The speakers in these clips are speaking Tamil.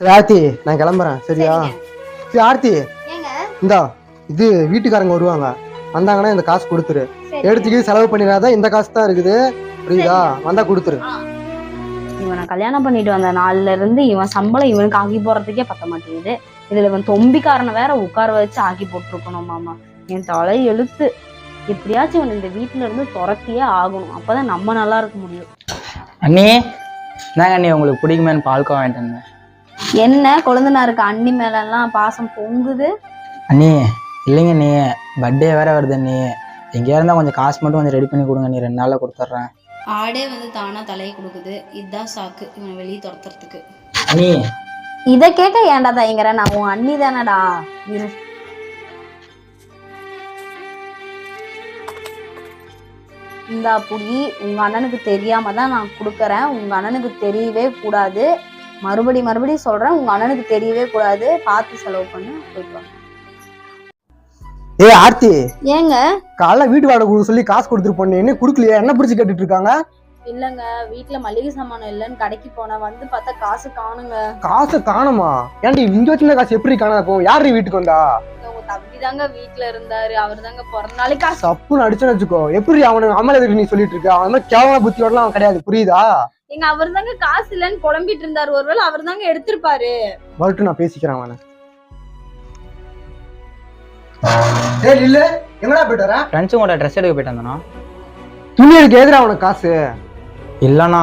சரி ஆர்த்தி நான் கிளம்புறேன். சரியா? சரி ஆர்த்தி. ஏங்க? இந்தா இது வீட்டுக்காரங்க வருவாங்க. வந்தாங்கன்னா இந்த காசு கொடுத்துரு. எடுத்துக்கிட்டு செலவு பண்ணிடாத இந்த காசு தான் இருக்குது. புரியுதா? வந்தா கொடுத்துரு. இவனை கல்யாணம் பண்ணிட்டு வந்த நாள்ல இருந்து இவன் சம்பளம் இவனுக்கு ஆக்கி போறதுக்கே பத்த மாட்டேங்குது. இதுல இவன் தொம்பிக்காரனை வேற உட்கார வச்சு ஆக்கி போட்டிருக்கணும் மாமா. என் தலை எழுத்து. எப்படியாச்சும் இவன் இந்த வீட்டுல இருந்து துரத்தியே ஆகணும். அப்பதான் நம்ம நல்லா இருக்க முடியும். அண்ணி என்னங்க அண்ணி உங்களுக்கு பிடிக்குமேன்னு பால்கோ வாங்கிட்டு வந்தேன். என்ன கொழுந்தனாருக்கு அண்ணி மேல எல்லாம் பாசம் பொங்குது? அண்ணி இல்லைங்க நீ பர்த்டே வேற வருது அண்ணி. எங்கேயா இருந்தால் கொஞ்சம் காசு மட்டும் கொஞ்சம் ரெடி பண்ணி கொடுங்க நீ ரெண்டு நாளில் கொடுத்துட்றேன் ஆடே வந்து தானா தலையை கொடுக்குது. இதுதான் சாக்கு. இவனை வெளியே துரத்துறதுக்கு. அண்ணி. இத கேட்க ஏன்டா தயங்குற? நான் உன் அண்ணி தானடா. இரு. இந்தா புடி உங்க அண்ணனுக்கு தெரியாம தான் நான் கொடுக்கறேன். உங்க அண்ணனுக்கு தெரியவே கூடாது. மறுபடி மறுபடி சொல்றேன். உங்க அண்ணனுக்கு தெரியவே கூடாது. பார்த்து செலவு பண்ணு. போயிட்டு ஏய் ஆர்த்தி. ஏங்க? காலைல வீட்டு வாடகை கொடுக்க சொல்லி காசு கொடுத்துட்டு போனேன். என்ன கொடுக்கலையா? என்ன பிடிச்சி கேட்டுட்டு இருக்காங்க? இல்லங்க. வீட்ல மளிகை சாமான் இல்லைன்னு கடைக்கு போனேன் வந்து பார்த்தா காசு காணுங்க. காசு காணுமா? ஏன்டி இங்க வச்சிருந்த காசு எப்படி காணாத போகும்? யாரு வீட்டுக்கு வந்தா? உங்க தம்பி தாங்க வீட்ல இருந்தாரு. அவர் தாங்க பிறந்த நாளைக்கு காசு. சப்புன்னு அடிச்சுன்னு வச்சுக்கோ. எப்படி அவனுக்கு அமல எதுக்கு நீ சொல்லிட்டு இருக்க? அவன் மாதிரி கேவல புத்தியோடலாம் அவன் கிடையாது. புரியுதா? எங்க அவர் தாங்க காசு இல்லைன்னு குழம்பிட்டு இருந்தாரு. ஒருவேளை அவர் தாங்க எடுத்திருப்பாரு. வரட்டும் நான் பேசிக்கிறேன் அவனை. ஏய் இல்ல எங்கடா போயிட்டு வர? ஃப்ரெண்ட்ஸும் கூட ட்ரெஸ் எடுக்க போயிட்டு வந்தேண்ணா துணி எடுக்க எதிரா அவனுக்கு காசு? இல்லைண்ணா.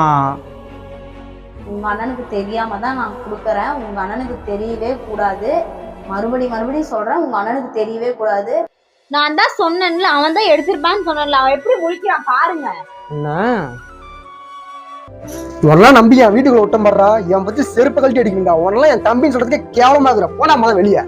உங்க அண்ணனுக்கு தெரியாம தான் நான் கொடுக்கறேன். உங்க அண்ணனுக்கு தெரியவே கூடாது. மறுபடி மறுபடி சொல்றேன். உங்க அண்ணனுக்கு தெரியவே கூடாது. நான் தான் சொன்னேன்ல அவன் தான் எடுத்திருப்பான்னு சொன்னேன்ல. அவன் எப்படி முழிக்கிறான் பாருங்க. என்ன? உன்னெல்லாம் நம்பி என் வீட்டுக்குள்ள விட்டம் படுறா? என் பத்தி செருப்பு கழட்டி அடிக்கணும்டா. உன்னெல்லாம் என் தம்பின்னு சொல்றதுக்கே கேவலமா இருக்கிற போனா மதம் வெளியே.